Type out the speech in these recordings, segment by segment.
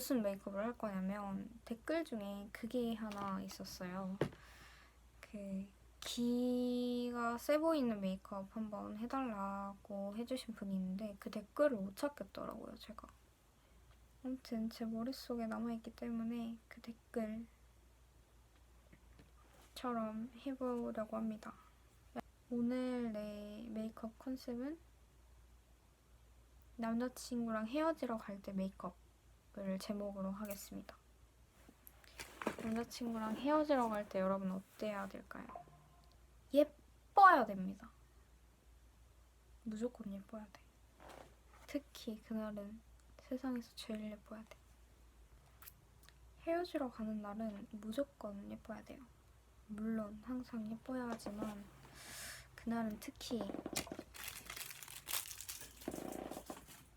뭐 무슨 메이크업을 할 거냐면 댓글 중에 그게 하나 있었어요. 그 기가 세 보이는 메이크업 한번 해달라고 해주신 분이 있는데 그 댓글을 못 찾겠더라고요, 제가. 아무튼 제 머릿속에 남아있기 때문에 그 댓글처럼 해보려고 합니다. 오늘 내 메이크업 컨셉은 남자친구랑 헤어지러 갈 때 메이크업 을 제목으로 하겠습니다. 남자친구랑 헤어지러 갈 때 여러분 어때야 될까요? 예뻐야 됩니다. 무조건 예뻐야 돼. 특히 그날은 세상에서 제일 예뻐야 돼. 헤어지러 가는 날은 무조건 예뻐야 돼요. 물론 항상 예뻐야 하지만 그날은 특히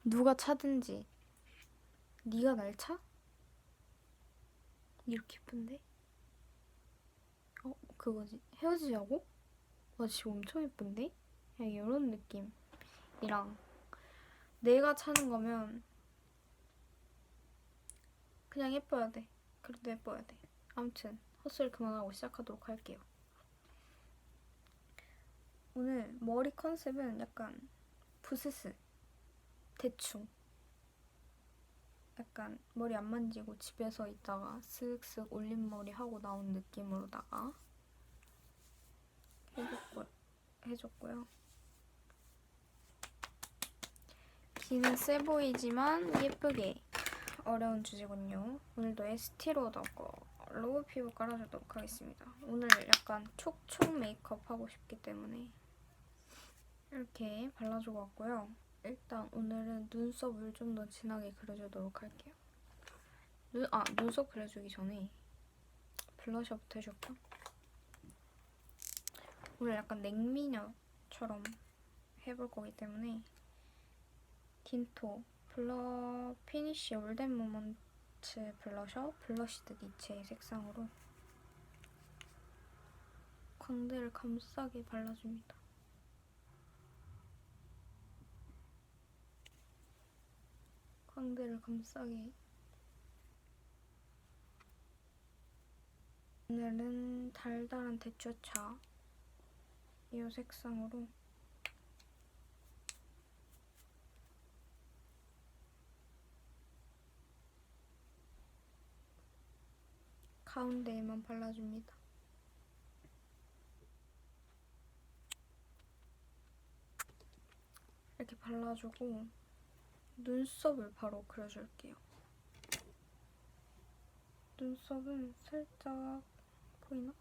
누가 차든지 네가 날 차? 이렇게 예쁜데? 어 그거지 헤어지자고? 와 지금 엄청 예쁜데? 약간 이런 느낌이랑 내가 차는 거면 그냥 예뻐야 돼 그래도 예뻐야 돼 아무튼 헛소리 그만하고 시작하도록 할게요 오늘 머리 컨셉은 약간 부스스 대충 약간 머리 안 만지고 집에서 있다가 슥슥 올림머리 하고 나온 느낌으로다가 해줬고, 해줬고요. 기는 세 보이지만 예쁘게 어려운 주제군요. 오늘도 ST로 걸로 피부 깔아주도록 하겠습니다. 오늘 약간 촉촉 메이크업 하고 싶기 때문에 이렇게 발라주고 왔고요. 일단 오늘은 눈썹을 좀 더 진하게 그려주도록 할게요. 눈, 아, 눈썹 그려주기 전에 블러셔부터 해줄까? 오늘 약간 냉미녀처럼 해볼 거기 때문에 틴토 블러 피니쉬 올덴 모먼트 블러셔 블러시드 니체의 색상으로 광대를 감싸게 발라줍니다. 광대를 감싸게. 오늘은 달달한 대추차. 이 색상으로. 가운데에만 발라줍니다. 이렇게 발라주고 눈썹을 바로 그려줄게요. 눈썹은 살짝 보이나?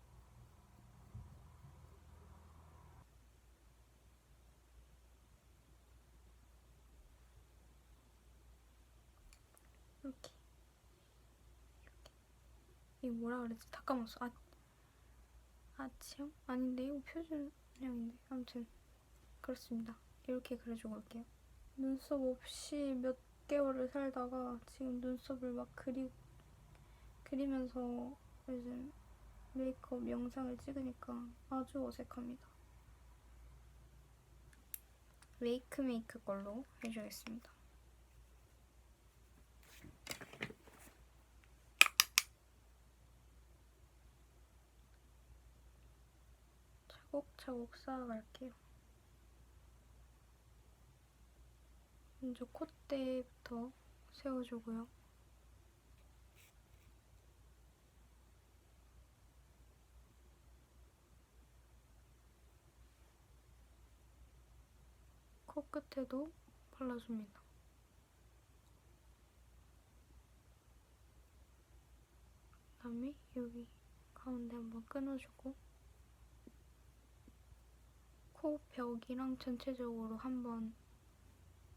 이렇게 이렇게 이거 뭐라 그랬지? 다 까먹었어. 아 아치형? 아닌데 이거 표준형인데 아무튼 그렇습니다. 이렇게 그려주고 올게요. 눈썹 없이 몇 개월을 살다가 지금 눈썹을 막 그리 그리면서 요즘 메이크업 영상을 찍으니까 아주 어색합니다. 웨이크 메이크 걸로 해주겠습니다. 차곡차곡 쌓아갈게요. 먼저 콧대부터 세워주고요. 코끝에도 발라줍니다. 그 다음에 여기 가운데 한번 끊어주고 코 벽이랑 전체적으로 한번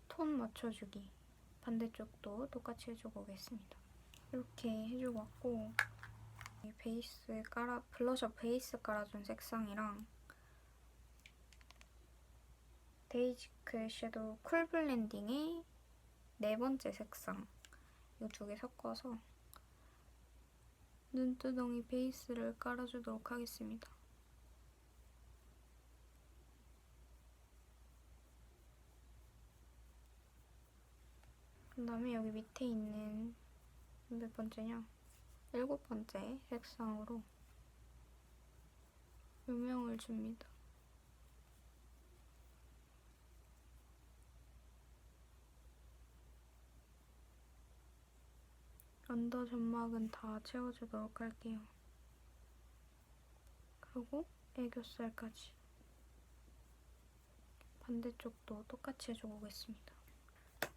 톤 맞춰주기 반대쪽도 똑같이 해주고 오겠습니다. 이렇게 해주고 왔고 이 베이스 깔아 블러셔 베이스 깔아준 색상이랑 데이지크 섀도우 쿨 블렌딩의 네 번째 색상 이 두 개 섞어서 눈두덩이 베이스를 깔아주도록 하겠습니다. 그 다음에 여기 밑에 있는 몇 번째냐? 일곱 번째 색상으로 음영을 줍니다. 언더 점막은 다 채워주도록 할게요. 그리고 애교살까지. 반대쪽도 똑같이 해주고 오겠습니다.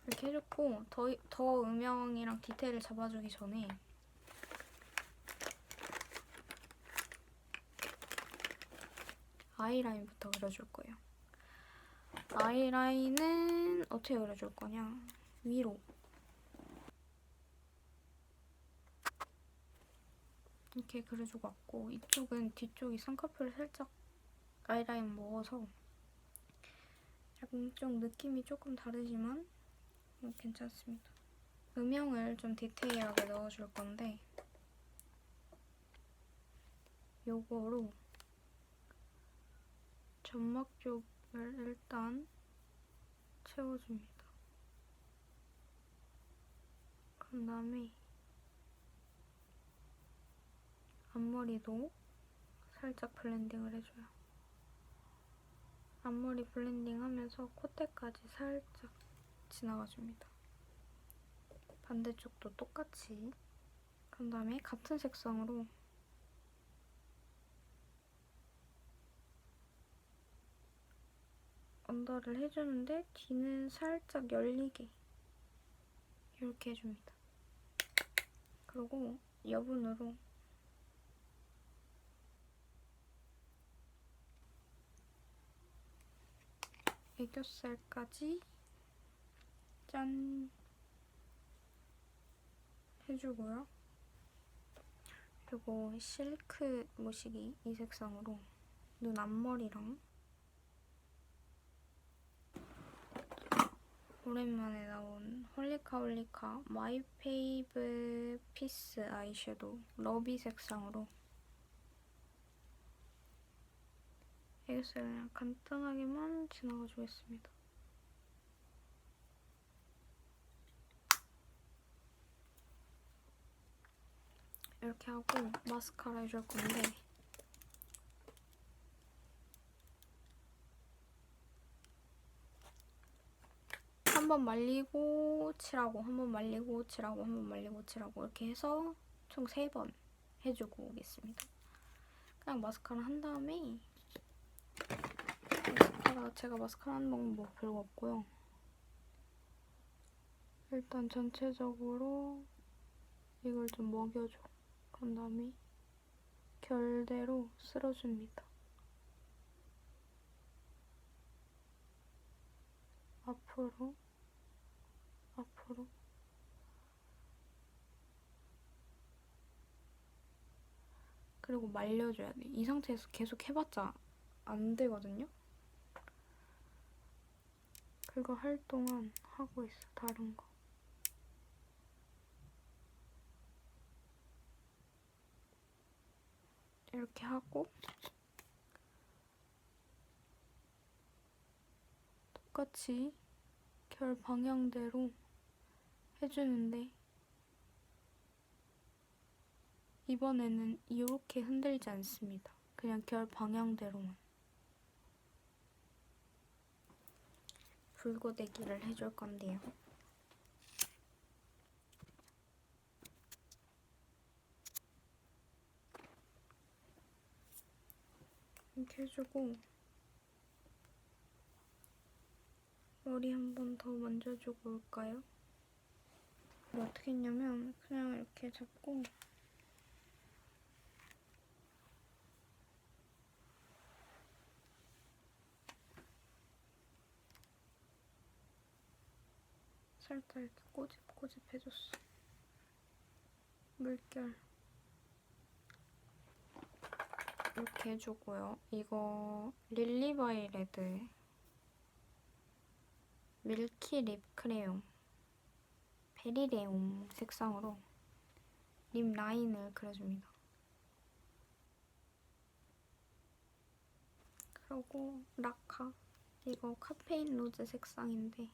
이렇게 해줬고 더, 더 음영이랑 디테일을 잡아주기 전에 아이라인부터 그려줄 거예요. 아이라인은 어떻게 그려줄 거냐? 위로. 이렇게 그려주고 왔고 이쪽은 뒤쪽이 쌍꺼풀을 살짝 아이라인 먹어서 약간 좀 느낌이 조금 다르지만 뭐 괜찮습니다. 음영을 좀 디테일하게 넣어줄 건데 요거로 점막 쪽을 일단 채워줍니다. 그 다음에 앞머리도 살짝 블렌딩을 해줘요. 앞머리 블렌딩 하면서 콧대까지 살짝 지나가 줍니다. 반대쪽도 똑같이 그 다음에 같은 색상으로 언더를 해주는데 뒤는 살짝 열리게 이렇게 해줍니다. 그리고 여분으로 애교살까지 짠 해주고요. 그리고 실크 모시기 이 색상으로 눈 앞머리랑 오랜만에 나온 홀리카 홀리카 마이 페이브 피스 아이섀도우 러비 색상으로 그냥 간단하게만 지나가 주겠습니다. 이렇게 하고 마스카라 해줄 건데 한 번 말리고 칠하고 한 번 말리고 칠하고 한 번 말리고 칠하고 이렇게 해서 총세번 해주고 오겠습니다. 그냥 마스카라 한 다음에 마스카라 제가 마스카라 하는 방법 뭐 별거 없고요. 일단 전체적으로 이걸 좀 먹여줘. 다음에 결대로 쓸어줍니다. 앞으로, 앞으로. 그리고 말려줘야 돼. 이 상태에서 계속 해봤자 안 되거든요. 그거 할 동안 하고 있어, 다른 거. 이렇게 하고 똑같이 결 방향대로 해주는데 이번에는 이렇게 흔들지 않습니다. 그냥 결 방향대로만 불고데기를 해줄 건데요. 이렇게 해주고 머리 한 번 더 만져주고 올까요? 어떻게 했냐면 그냥 이렇게 잡고 살짝 이렇게 꼬집꼬집 해줬어. 물결. 이렇게 해주고요. 이거 릴리바이 레드 밀키 립 크레용 베리레옹 색상으로 립 라인을 그려줍니다. 그리고 라카 이거 카페인 로즈 색상인데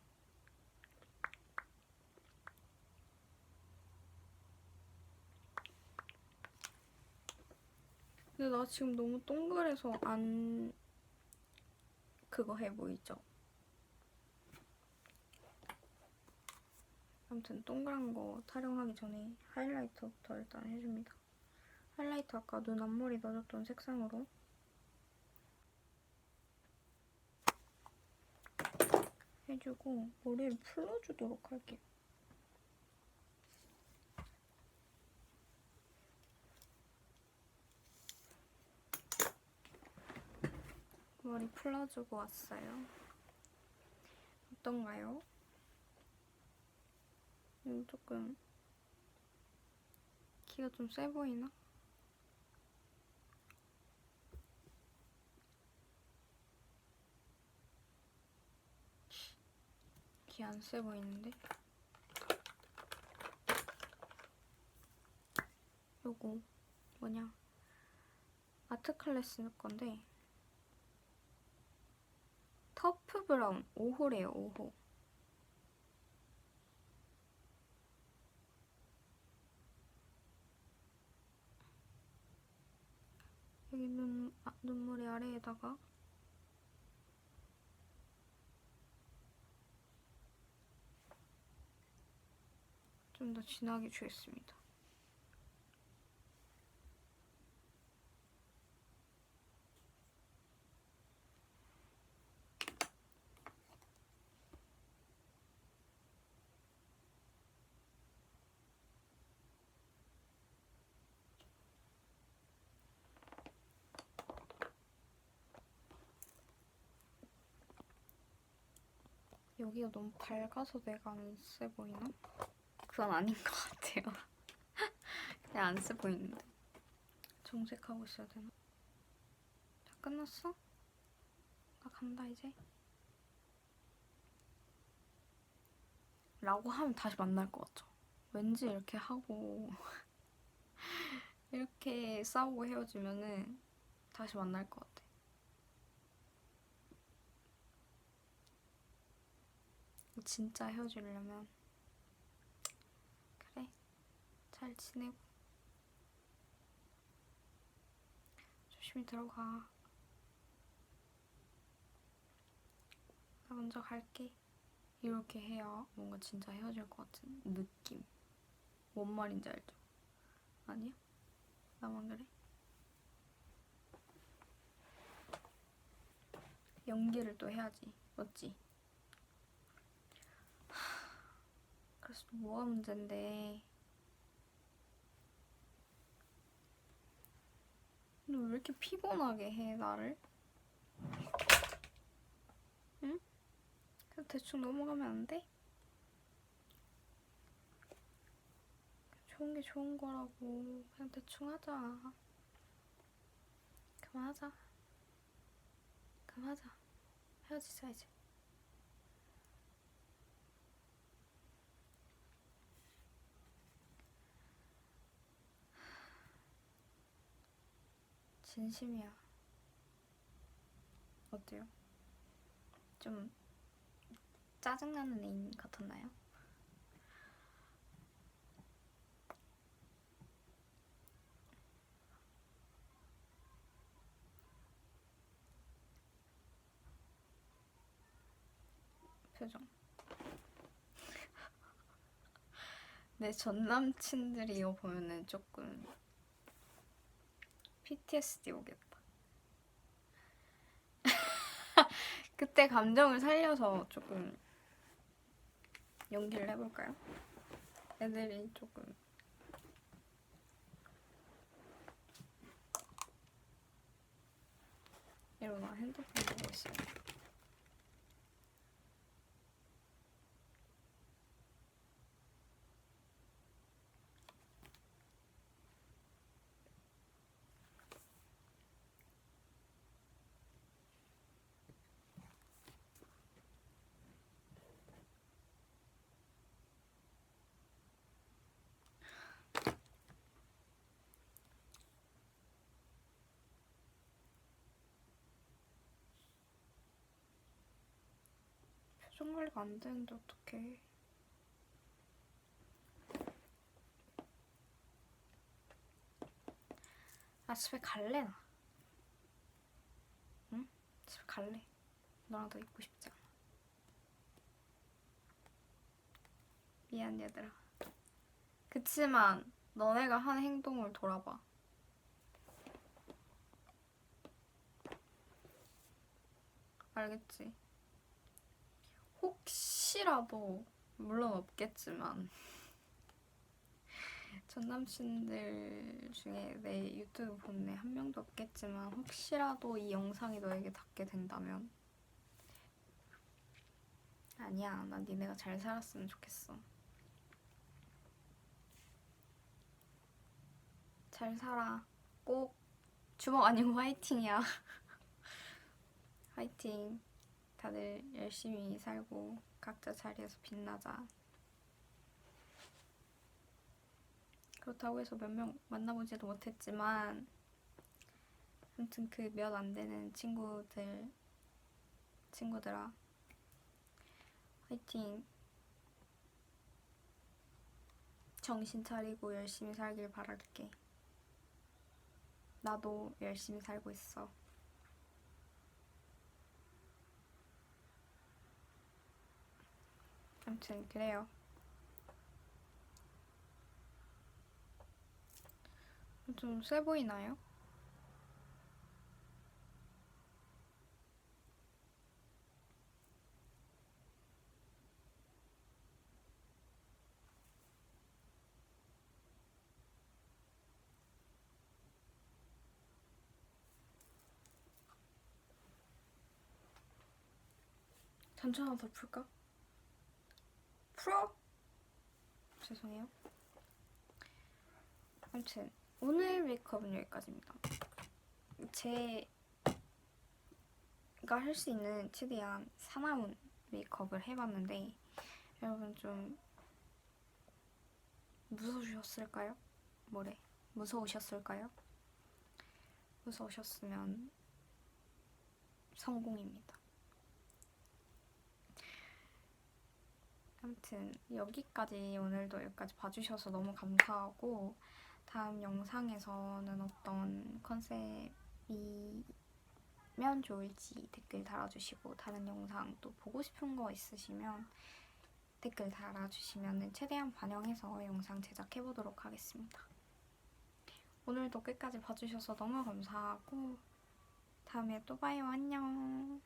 근데 나 지금 너무 동그래서 안 그거 해 보이죠? 아무튼 동그란 거 타령하기 전에 하이라이터부터 일단 해줍니다. 하이라이터 아까 눈 앞머리 넣어줬던 색상으로 해주고 머리를 풀어주도록 할게요. 머리 풀어주고 왔어요. 어떤가요? 음, 조금 키가 좀 세 보이나? 키 안 세 보이는데? 요거 뭐냐 아트 클래스 건데 터프 브라운 5호래요 5호 여기 눈, 아, 눈물의 아래에다가 좀 더 진하게 주겠습니다. 여기가 너무 밝아서 내가 안세 보이나? 그건 아닌 것 같아요. 그냥 안세 보이는데. 정색하고 있어야 되나? 다 끝났어? 나 간다 이제. 라고 하면 다시 만날 것 같죠? 왠지 이렇게 하고 이렇게 싸우고 헤어지면은 다시 만날 것 같아. 진짜 헤어지려면 그래 잘 지내고 조심히 들어가 나 먼저 갈게 이렇게 해야 뭔가 진짜 헤어질 것 같은 느낌 뭔 말인지 알죠? 아니야? 나만 그래? 연기를 또 해야지 맞지? 그래서 뭐가 문제인데 너왜 이렇게 피곤하게 해 나를? 응? 그냥 대충 넘어가면 안 돼? 좋은 게 좋은 거라고 그냥 대충 하자 그만하자 그만하자 헤어지자 이제 진심이야. 어때요? 좀 짜증나는 애인 같았나요? 표정. 내 전 남친들이 이거 보면은 조금 PTSD 오겠다. 그때 감정을 살려서 조금 연기를 해볼까요? 애들이 조금 일어나 핸드폰 보고 있어요. 표정 관리가 안 되는데 어떡해. 나 집에 갈래 나. 응? 집에 갈래. 너랑 더 있고 싶지 않아. 미안 얘들아. 그치만 너네가 한 행동을 돌아봐. 알겠지? 혹시라도 물론 없겠지만 전 남친들 중에 내 유튜브 애한 명도 없겠지만 혹시라도 이 영상이 너에게 닿게 된다면? 아니야 난 니네가 잘 살았으면 좋겠어. 잘 살아. 꼭 주먹 아니고 화이팅이야. 화이팅 다들 열심히 살고 각자 자리에서 빛나자. 그렇다고 해서 몇 명 만나보지도 못했지만 아무튼 그 몇 안 되는 친구들 친구들아. 화이팅. 정신 차리고 열심히 살길 바랄게. 나도 열심히 살고 있어 아무튼 그래요 좀 세 보이나요? 단추 하나 더 풀까? 풀어! 죄송해요. 아무튼 오늘 메이크업은 여기까지입니다. 제가 할 수 있는 최대한 사나운 메이크업을 해봤는데 여러분 좀 무서우셨을까요? 뭐래? 무서우셨을까요? 무서우셨으면 성공입니다. 아무튼 여기까지 오늘도 여기까지 봐주셔서 너무 감사하고 다음 영상에서는 어떤 컨셉이면 좋을지 댓글 달아주시고 다른 영상 또 보고 싶은 거 있으시면 댓글 달아주시면 최대한 반영해서 영상 제작해보도록 하겠습니다. 오늘도 끝까지 봐주셔서 너무 감사하고 다음에 또 봐요. 안녕.